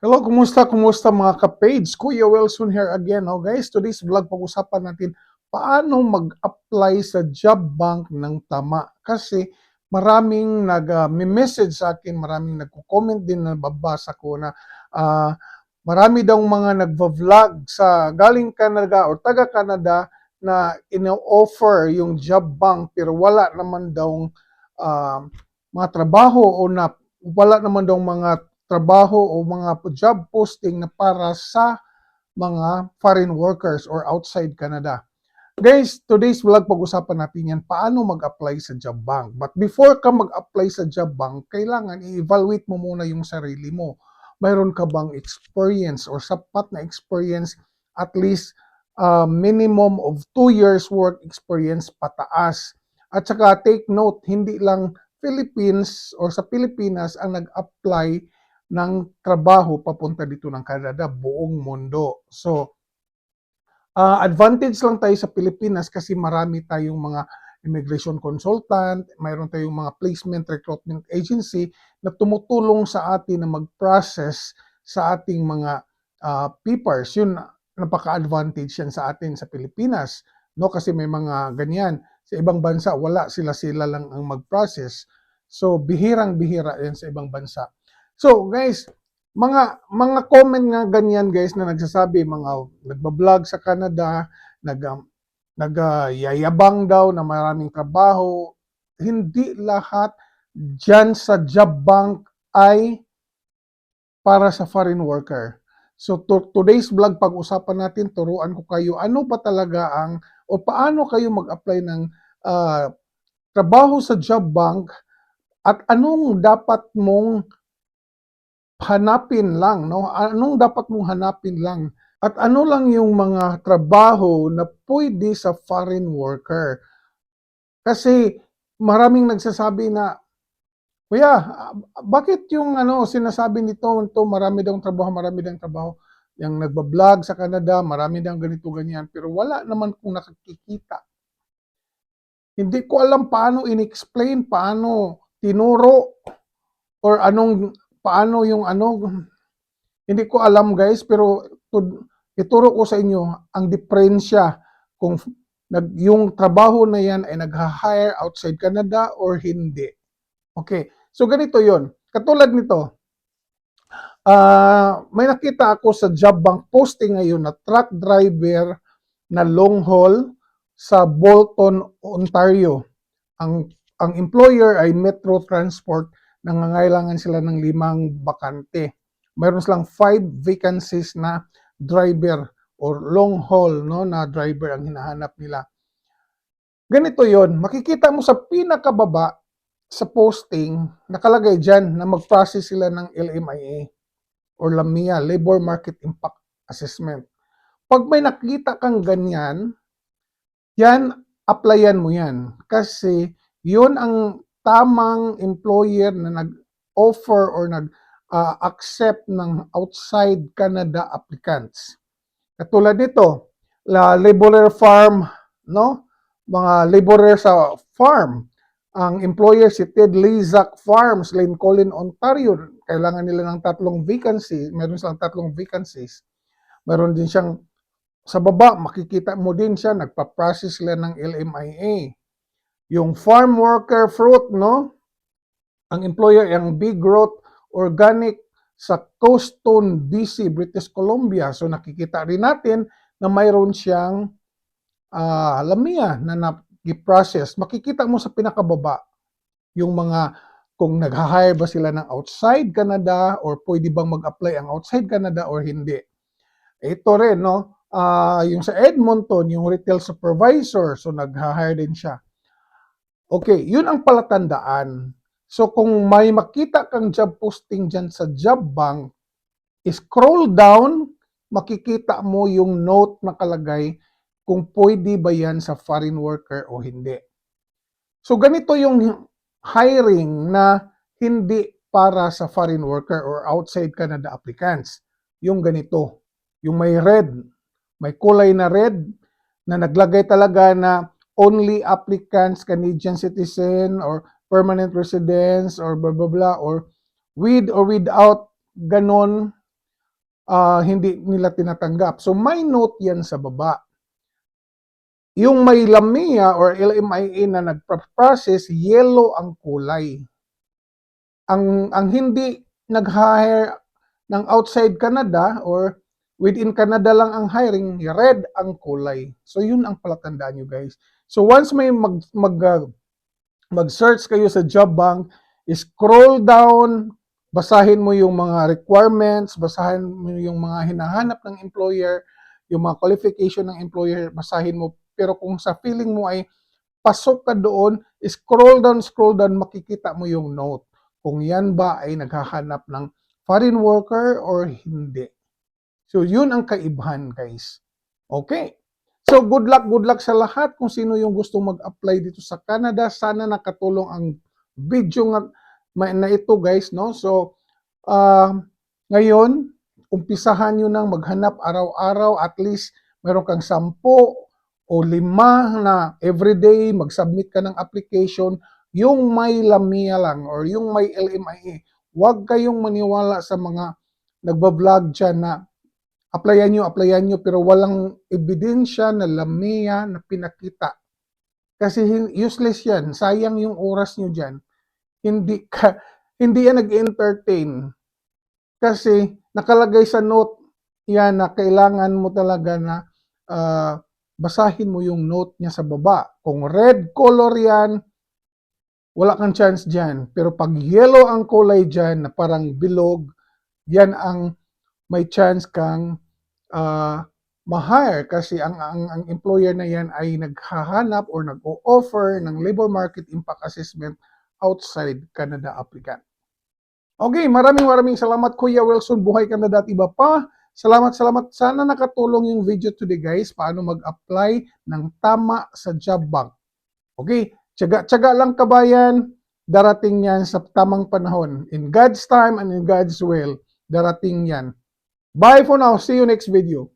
Hello, kumusta? Kumusta mga ka-page? Kuya Wilson here again. Oh, guys, today's vlog pag-usapan natin paano mag-apply sa job bank ng tama. Kasi maraming nag-message sa akin, maraming nagko-comment din na babasa ko na ah, marami daw mga nagva-vlog sa galing Canada or taga Canada na ino-offer yung job bank pero wala naman daw ah, mga trabaho o na wala naman daw mga trabaho o mga job posting na para sa mga foreign workers or outside Canada. Guys, today's vlog pag-usapan natin yan, paano mag-apply sa job bank. But before ka mag-apply sa job bank, kailangan i-evaluate mo muna yung sarili mo. Mayroon ka bang experience or sapat na experience, at least uh, minimum of 2 years work experience pataas. At saka take note, hindi lang Philippines or sa Pilipinas ang nag-apply ng trabaho papunta dito ng Canada, buong mundo. So, uh, advantage lang tayo sa Pilipinas kasi marami tayong mga immigration consultant, mayroon tayong mga placement recruitment agency na tumutulong sa atin na mag-process sa ating mga uh, papers. Yun, napaka-advantage yan sa atin sa Pilipinas. No? Kasi may mga ganyan. Sa ibang bansa, wala sila-sila lang ang mag-process. So, bihirang-bihira yan sa ibang bansa. So guys, mga mga comment nga ganyan guys na nagsasabi mga nagba-vlog sa Canada, nag um, nagyayabang daw na maraming trabaho, hindi lahat diyan sa job bank ay para sa foreign worker. So to, today's vlog pag-usapan natin, turuan ko kayo ano ba talaga ang o paano kayo mag-apply ng uh, trabaho sa job bank at anong dapat mong hanapin lang, no? Anong dapat mong hanapin lang? At ano lang yung mga trabaho na pwede sa foreign worker? Kasi maraming nagsasabi na, Kuya, bakit yung ano sinasabi nito, ito marami daw trabaho, marami daw trabaho. Yung nagba-vlog sa Canada, marami daw ganito ganyan, pero wala naman kung nakikita. Hindi ko alam paano in-explain, paano tinuro or anong paano yung ano, hindi ko alam guys, pero to, ituro ko sa inyo ang diferensya kung nag, yung trabaho na yan ay nag-hire outside Canada or hindi. Okay, so ganito yon Katulad nito, uh, may nakita ako sa job bank posting ngayon na truck driver na long haul sa Bolton, Ontario. Ang ang employer ay Metro Transport nangangailangan sila ng limang bakante. Mayroon silang five vacancies na driver or long haul no na driver ang hinahanap nila. Ganito 'yon, makikita mo sa pinakababa sa posting, nakalagay diyan na mag-process sila ng LMIA or LAMIA, Labor Market Impact Assessment. Pag may nakita kang ganyan, yan, applyan mo yan. Kasi yun ang tamang employer na nag-offer or nag-accept uh, ng outside Canada applicants. Katulad nito, la laborer farm, no? Mga laborer sa farm. Ang employer si Ted Lizak Farms, Lincoln, Ontario. Kailangan nila ng tatlong vacancy. Meron silang tatlong vacancies. Meron din siyang sa baba, makikita mo din siya, nagpa-process sila ng LMIA. Yung farm worker fruit, no? Ang employer ang Big Growth Organic sa Coaston, BC, British Columbia. So nakikita rin natin na mayroon siyang uh, lamia na nag-process. Makikita mo sa pinakababa yung mga kung nag-hire ba sila ng outside Canada or pwede bang mag-apply ang outside Canada or hindi. Ito rin, no? Uh, yung sa Edmonton, yung retail supervisor, so nag-hire din siya. Okay, yun ang palatandaan. So kung may makita kang job posting dyan sa job bank, scroll down, makikita mo yung note na kalagay kung pwede ba yan sa foreign worker o hindi. So ganito yung hiring na hindi para sa foreign worker or outside Canada applicants. Yung ganito, yung may red, may kulay na red na naglagay talaga na only applicants, Canadian citizen, or permanent residents, or blah, blah, blah, or with or without ganon, ah, hindi nila tinatanggap. So may note yan sa baba. Yung may LAMIA or LMIA na nagpa-process, yellow ang kulay. Ang ang hindi nag-hire ng outside Canada or within Canada lang ang hiring, red ang kulay. So yun ang palatandaan nyo guys. So once may mag mag ah, mag-search kayo sa job bank, scroll down, basahin mo yung mga requirements, basahin mo yung mga hinahanap ng employer, yung mga qualification ng employer, basahin mo. Pero kung sa feeling mo ay pasok ka doon, scroll down, scroll down, makikita mo yung note. Kung yan ba ay naghahanap ng foreign worker or hindi. So yun ang kaibahan guys. Okay. So good luck, good luck sa lahat kung sino yung gustong mag-apply dito sa Canada. Sana nakatulong ang video nga na ito guys, no? So ah, ngayon, umpisahan nyo nang maghanap araw-araw at least meron kang sampo o lima na everyday mag-submit ka ng application yung may lamia lang or yung may LMIA. Huwag kayong maniwala sa mga nagbablog dyan na applyan nyo, applyan nyo, pero walang ebidensya na lamia na pinakita. Kasi useless yan. Sayang yung oras nyo dyan. Hindi ka, hindi yan nag-entertain. Kasi nakalagay sa note yan na kailangan mo talaga na ah, basahin mo yung note niya sa baba. Kung red color yan, wala kang chance dyan. Pero pag yellow ang kulay dyan, na parang bilog, yan ang may chance kang ah, ma-hire kasi ang, ang, ang employer na yan ay naghahanap or nag-o-offer ng labor market impact assessment outside Canada applicant. Okay, maraming maraming salamat Kuya Wilson. Buhay ka na dati ba pa? Salamat, salamat. Sana nakatulong yung video today guys. Paano mag-apply ng tama sa job bank. Okay, tsaga-tsaga lang kabayan. Darating yan sa tamang panahon. In God's time and in God's will, darating yan. Bye for now. See you next video.